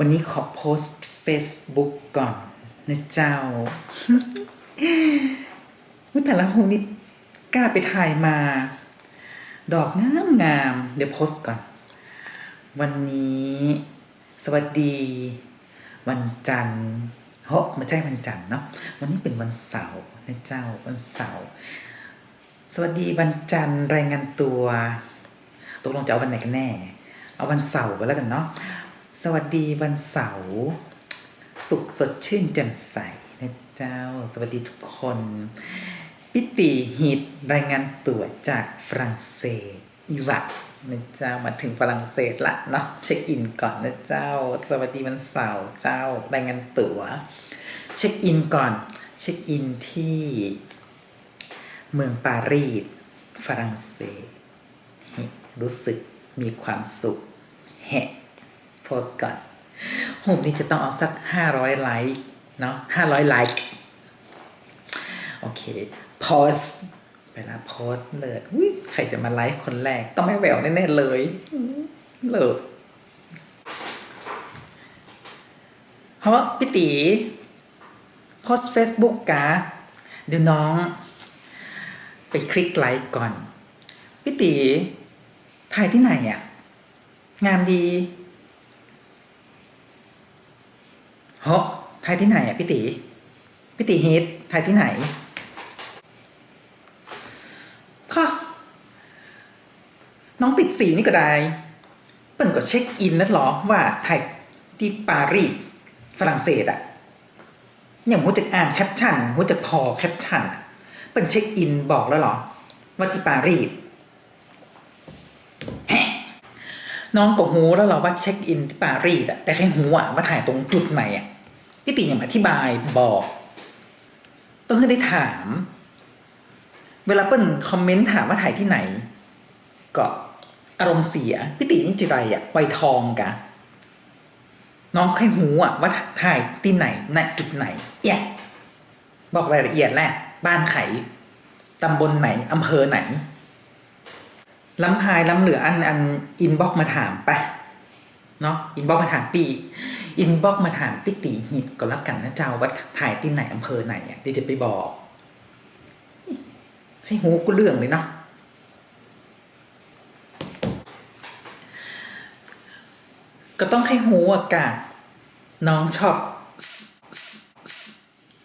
วันนี้ขอโพสต์ Facebook ก่อนนะเจ้าวิแต่ละหงนี่กล้าไปถ่ายมา ดอกงามงามๆเดี๋ยวโพสต์ก่อน วันนี้ สวัสดี วันจันทร์เฮ้ไม่ใช่วันจันทร์เนาะวันนี้เป็นวันเสาร์นะเจ้าวันเสาร์สวัสดีวันจันทร์รายงานตัวตกลงจะเอาวันไหนกันแน่ เอาวันเสาร์ก็แล้วกันเนาะ สวัสดีวันเสาร์สุขสดชื่นแจ่มใสนะเจ้า สวัสดีทุกคน ปิติฮิตรายงานตัวจากฝรั่งเศสอิรักนะเจ้ามาถึงฝรั่งเศสละเนาะเช็คอินก่อนนะเจ้า สวัสดีวันเสาร์เจ้ารายงานตัว เช็คอินก่อน เช็คอินที่ เมืองปารีสฝรั่งเศส รู้สึกมีความสุขแฮะ โพสก่อนโหมนี้จะต้องเอาสัก500ไลค์เนาะ500ไลค์โอเคโพสเวลาโพสเลยอุ๊ยใครจะมาไลฟ์คนแรก ต้องไม่แหววแน่ๆเลยเลยเพราะว่าพี่ตีโพสต์ Facebook กะเดี๋ยวน้อง ไปคลิกไลค์ก่อน พี่ตีถ่ายที่ไหนอะ งามดี ฮ้ถ่ายที่ไหนอะพี่ตีพี่ตีฮิตถ่ายที่ไหนค่ะน้องติดสีนี่ก็ได้ เปิ้นก็เช็คอินแล้วหรอว่าถ่ายที่ปารีสฝรั่งเศสอะอย่างหัวจากอ่านแคปชั่นหัวจากพอแคปชั่นเปิ้นเช็คอินบอกแล้วหรอ ว่าที่ปารีสแฮะน้องก็หูแล้วเหรอว่าเช็คอินที่ปารีสอะแต่แค่หูอะว่าถ่ายตรงจุดไหนอะ พี่ติยังอธิบายบอก ต้องให้ได้ถาม เวลาเปิ้ลคอมเมนต์ถามว่าถ่ายที่ไหน ก็อารมณ์เสียพี่ตินี่จิไรอะไวทองกะน้องใครหูอะว่าถ่ายที่ไหนณจุดไหนเอียบอกรายละเอียดแหละบ้านไขตำบลไหนอำเภอไหนล้ำพายล้ำเหลืออันอันอินบ็อกมาถามไปเนาะอินบ็อกมาถามปี อินบ็อกมาถามพี่ติหิตก็แล้วกันนะเจ้าว่าถ่ายที่ไหนอำเภอไหนอะเดี๋ยวจะไปบอกให้หูก็เรื่องเลยเนาะก็ต้องให้หูอากาศน้องชอบสสส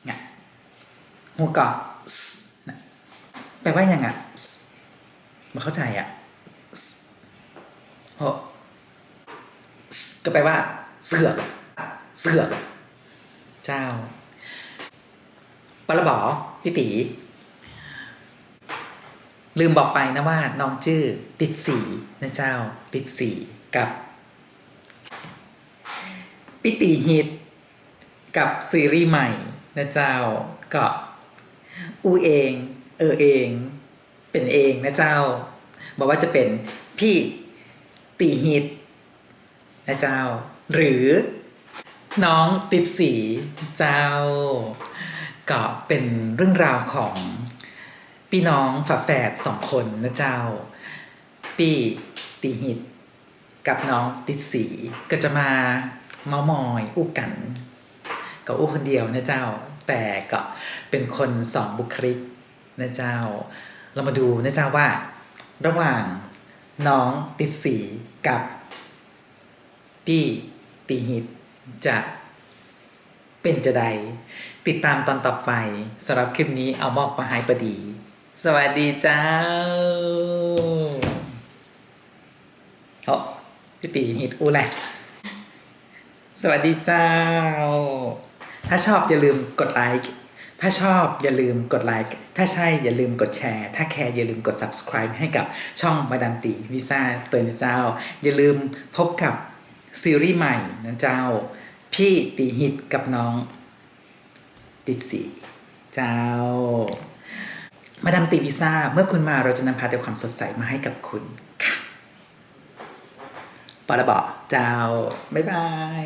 ไงหูกอนแปลว่าอย่างอะสมาเข้าใจอะโหก็แปลว่าเสือก เสือกเจ้าปลบอพี่ตีลืมบอกไปนะว่าน้องชื่อติดสีนะเจ้า ติดสีกับปิติฮิต กับซีรีส์ใหม่นะเจ้าก็อูเอง เออเอง เป็นเองนะเจ้า บอกว่าจะเป็นพี่ตีฮิตนะเจ้า หรือ น้องติดสีเจ้า ก็เป็นเรื่องราวของพี่น้องฝาแฝดสองคนนะเจ้าปี้ตีหิต กับน้องติดสีก็จะมาเมามอยอู้กัน ก็อู้คนเดียวนะเจ้า แต่ก็เป็นคนสองบุคลิกนะเจ้า เรามาดูนะเจ้าว่า ระหว่างน้องติดสีกับปี้ตีหิต จะเป็นจะใด ติดตามตอนต่อไปสำหรับคลิปนี้เอามอบมาให้ประดี สวัสดีเจ้าโอ้พี่ตีฮิตอูแหละ สวัสดีเจ้า ถ้าชอบอย่าลืมกดไลค์ถ้าชอบอย่าลืมกดไลค์ ถ้าใช่อย่าลืมกดแชร์ ถ้าแคร์อย่าลืมกด subscribe ให้กับช่องมาดามตีวีซ่าเตือนเจ้า อย่าลืมพบกับซีรีส์ใหม่นะเจ้า พี่ตีหิตกับน้อง ติดสีเจ้า มาดามตีวีซ่า เมื่อคุณมาเราจะนำพาแต่ความสดใสมาให้กับคุณค่ะปอระบอเจ้า บ๊ายบาย